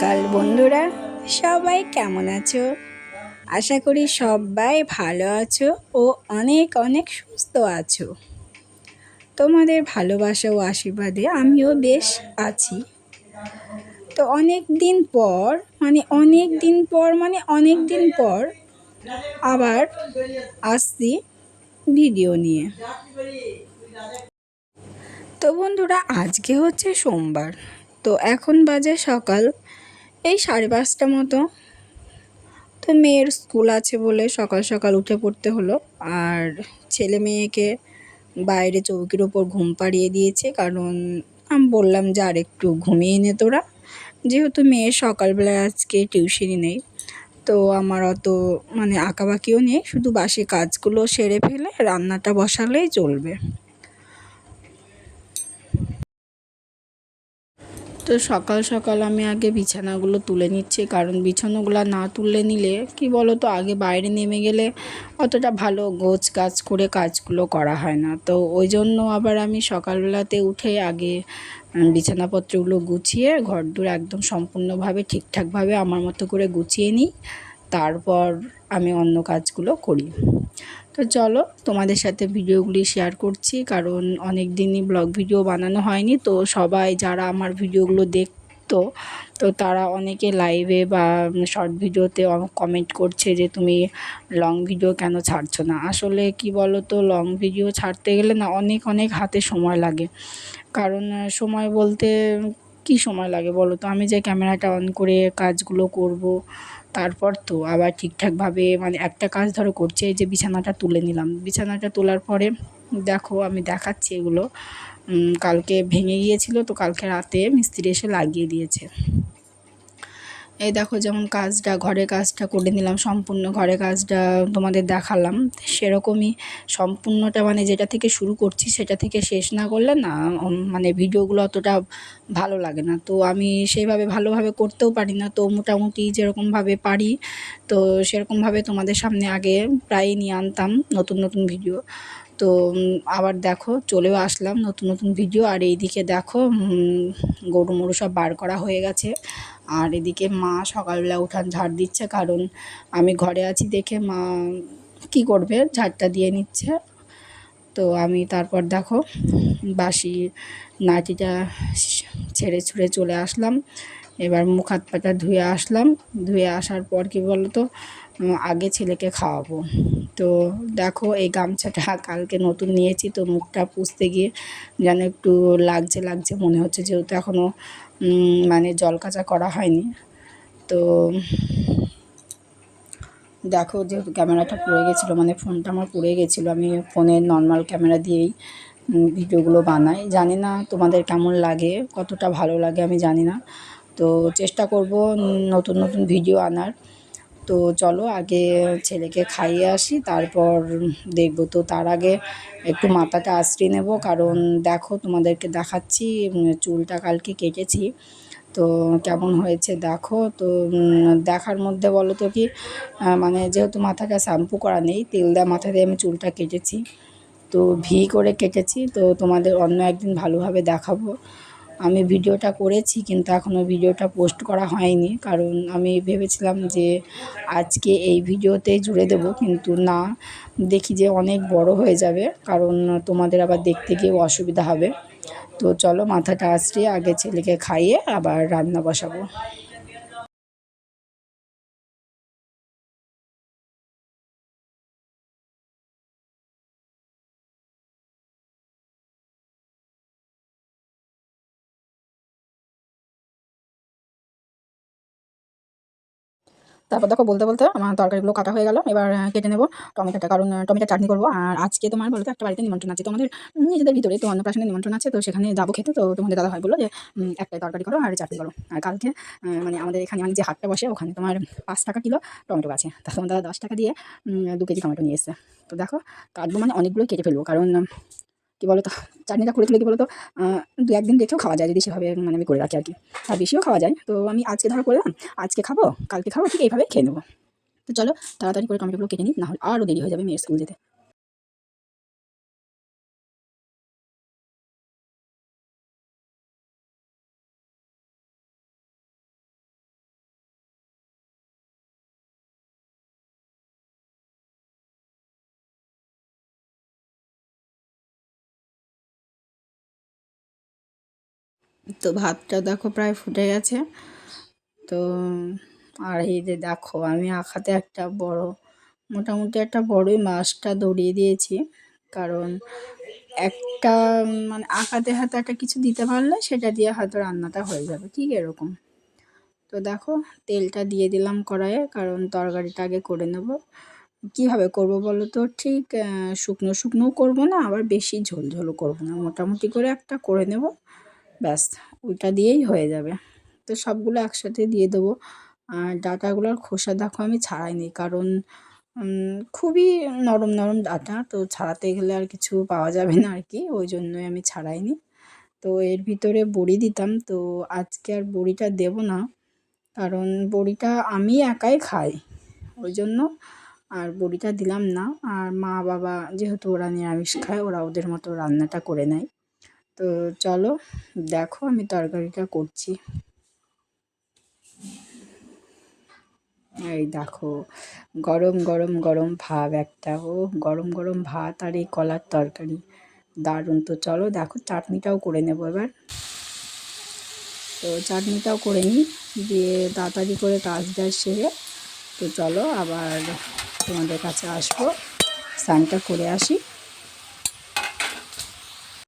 সকাল, বন্ধুরা। সবাই কেমন আছো? আশা করি সবাই ভালো আছো ও অনেক অনেক সুস্থ আছো। তোমাদের ভালোবাসা ও আশীর্বাদে আমিও বেশ আছি। তো অনেক দিন পর মানে অনেক দিন পর মানে অনেক দিন পর আবার আসছি ভিডিও নিয়ে। তো বন্ধুরা, আজকে হচ্ছে সোমবার। তো এখন বাজে সকাল এই সাড়ে পাঁচটা মতো। তো মেয়ের স্কুল আছে বলে সকাল সকাল উঠে পড়তে হলো। আর ছেলে মেয়েকে বাইরে চৌকির ওপর ঘুম পাড়িয়ে দিয়েছে। কারণ আমি বললাম যে, আর একটু ঘুমিয়ে নে তোরা। যেহেতু মেয়ের সকালবেলায় আজকে টিউশনই নেই, তো আমার অত মানে আঁকাবাকিও নেই। শুধু বাসি কাজগুলো সেরে ফেলে রান্নাটা বসালেই চলবে। তো সকাল সকাল আমি আগে বিছানাগুলো তুলে নিচ্ছি, কারণ বিছানাগুলো না তুলে নিলে কি বলো তো আগে বাইরে নেমে গেলে অতটা ভালো গোছ কাজ করে কাজগুলো করা হয় না। তো ওই জন্য আবার আমি সকালবেলাতে উঠে আগে বিছানাপত্রগুলো গুছিয়ে ঘর দূর একদম সম্পূর্ণভাবে ঠিকঠাকভাবে আমার মতো করে গুছিয়ে নিই, তারপর আমি অন্য কাজগুলো করি। তো চলো, তোমাদের সাথে ভিডিওগুলি শেয়ার করছি, কারণ অনেক দিনই ব্লগ ভিডিও বানানো হয়নি। তো সবাই যারা আমার ভিডিওগুলো দেখতো, তো তারা অনেকে লাইভে বা শর্ট ভিডিওতে কমেন্ট করছে যে, তুমি লং ভিডিও কেন ছাড়ছো না? আসলে কি বলো তো লং ভিডিও ছাড়তে গেলে না অনেক অনেক হাতে সময় লাগে। কারণ সময় বলতে কি সময় লাগে বলো তো আমি যে ক্যামেরাটা অন করে কাজগুলো করব তারপর তো আবার ঠিকঠাকভাবে মানে একটা কাজ ধরো করছে যে বিছানাটা তুলে নিলাম। বিছানাটা তোলার পরে দেখো আমি দেখাচ্ছি এগুলো। কালকে ভেঙে গিয়েছিল তো কালকে রাতে মিস্ত্রি এসে লাগিয়ে দিয়েছে। এই দেখো যেমন কাজটা, ঘরের কাজটা করে নিলাম, সম্পূর্ণ ঘরের কাজটা তোমাদের দেখালাম। সেরকমই সম্পূর্ণটা মানে যেটা থেকে শুরু করছি সেটা থেকে শেষ না করলে না মানে ভিডিওগুলো অতটা ভালো লাগে না। তো আমি সেইভাবে ভালোভাবে করতেও পারি না। তো মোটামুটি যেরকমভাবে পারি, তো সেরকমভাবে তোমাদের সামনে আগে প্রায়ই নিয়ে আনতাম নতুন নতুন ভিডিও। তো আবার দেখো, চলেও আসলাম নতুন নতুন ভিডিও আর এইদিকে দেখো গরু মরু সব বার করা হয়ে গেছে। আর এদিকে মা সকালবেলা উঠান ঝাড় দিচ্ছে, কারণ আমি ঘরে আছি দেখে মা কি করবে? ঝাড়টা দিয়ে নিচ্ছে। তো আমি তারপর দেখো বাসি নাটিটা ছেড়ে ছুড়ে চলে আসলাম। এবার মুখ হাত পাটা ধুয়ে আসলাম। ধুয়ে আসার পর কি বলতো আগে ছেলেকে খাওয়াবো। তো দেখো এই গামছাটা কালকে নতুন নিয়েছি, তো মুখটা পুষতে গিয়ে যেন একটু লাগছে লাগছে মনে হচ্ছে, যেহেতু এখনও মানে জল কাচা করা হয়নি। তো দেখো যেহেতু ক্যামেরাটা পড়ে গেছিল মানে ফোনটা আমার পড়ে গেছিল, আমি ফোনের নর্মাল ক্যামেরা দিয়েই ভিডিওগুলো বানাই। জানি না তোমাদের কেমন লাগে, কতটা ভালো লাগে আমি জানি না। তো চেষ্টা করব নতুন নতুন ভিডিও আনার। তো চলো আগে ছেলেকে খাইয়ে আসি, তারপর দেখব। তো তার আগে একটু মাথাটা আশ্রিয়ে নেব, কারণ দেখো তোমাদেরকে দেখাচ্ছি চুলটা কালকে কেটেছি। তো কেমন হয়েছে দেখো, তো দেখার মধ্যে বলো তো কি মানে যেহেতু মাথাটা শ্যাম্পু করা নেই, তেল দেওয়া মাথা দিয়ে আমি চুলটা কেটেছি। তো ভি করে কেটেছি, তো তোমাদের অন্য একদিন ভালোভাবে দেখাবো। আমি ভিডিওটা করেছি, কিন্তু এখনও ভিডিওটা পোস্ট করা হয়নি। কারণ আমি ভেবেছিলাম যে আজকে এই ভিডিওতে জুড়ে দেব, কিন্তু না। দেখি যে অনেক বড় হয়ে যাবে, কারণ তোমাদের আবার দেখতে গিয়ে অসুবিধা হবে। তো চলো, মাথাটা আসছে আগে ছেলেকে খাইয়ে আবার রান্না বসাবো। তারপর দেখো বলতে বলতে আমার তরকারিগুলো কাটা হয়ে গেল, এবার কেটে নেব টমেটোটা, কারণ টমেটো চাটনি করব। আর আজকে তোমার বলতে একটা বাড়িতে নিমন্ত্রণ আছে, তোমাদের নিজেদের ভিতরে তো অন্নপ্রাশনের নিমন্ত্রণ আছে, তো সেখানে যাব খেতে, তো তোমাদের দাদা হয় বলল যে একটাই তরকারি করো আর চাটনি করো। আর কালকে মানে আমাদের এখানে মানে যে হাটটা বসে, ওখানে তোমার পাঁচ টাকা কিলো টমেটো আছে তা তোমার দাদা দশ টাকা দিয়ে দু কেজি টমেটো নিয়ে এসছে। তো দেখো, কাটবো মানে অনেকগুলোই কেটে ফেলব, কারণ কী বলো তো চাটনিটা করে তুলে কি বলো তো দু একদিন রেখেও খাওয়া যায় যদি সেভাবে মানে আমি করে রাখি আর কি। আর বেশিও খাওয়া যায়। তো আমি আজকে ধরো করলাম, আজকে খাব, কালকে খাব, ঠিক এইভাবে খেয়ে নেব। তো চলো, তাড়াতাড়ি করে টমেটোগুলো কেটে নিই না হলে আরও দেরি হয়ে যাবে মেয়ের স্কুল যেতে। তো ভাতটা দেখো প্রায় ফুটে গেছে। তো আর এই যে দেখো, আমি আখাতে একটা বড়, মোটামুটি একটা বড়ই মাছটা দড়িয়ে দিয়েছি। কারণ একটা মানে আঁকাতে হাতে একটা কিছু দিতে পারলে সেটা দিয়ে হয়তো রান্নাটা হয়ে যাবে, ঠিক এরকম। তো দেখো, তেলটা দিয়ে দিলাম কড়াইয়ে, কারণ তরকারিটা আগে করে নেব। কীভাবে করব বলো তো? ঠিক শুকনো শুকনোও করব না, আবার বেশি ঝোল ঝোলও করব না। মোটামুটি করে একটা করে নেব। ব্যাস, ওইটা দিয়েই হয়ে যাবে। তো সবগুলো একসাথে দিয়ে দেবো। আর ডাঁটাগুলোর খোসা দেখো আমি ছাড়াইনি, কারণ খুবই নরম নরম ডাঁটা, তো ছাড়াতে গেলে আর কিছু পাওয়া যাবে না আর কি, ওই জন্যই আমি ছাড়াইনি। তো এর ভিতরে বড়ি দিতাম, তো আজকে আর বড়িটা দেব না, কারণ বড়িটা আমি একাই খাই, ওই জন্য আর বড়িটা দিলাম না। আর মা বাবা যেহেতু ওরা নিরামিষ খায়, ওরা ওদের মতো রান্নাটা করে নেয়। তো চলো, দেখো আমি তরকারিটা করছি। এই দেখো, গরম গরম গরম ভাব একটা, ও গরম গরম ভাত আর এই কলার তরকারি, দারুণ। তো চলো দেখো, চাটনিটাও করে নেব এবার। তো চাটনিটাও করে নিই, দিয়ে তাড়াতাড়ি করে কাজ কাজটা সেরে, তো চলো আবার তোমাদের কাছে আসব, স্নানটা করে আসি।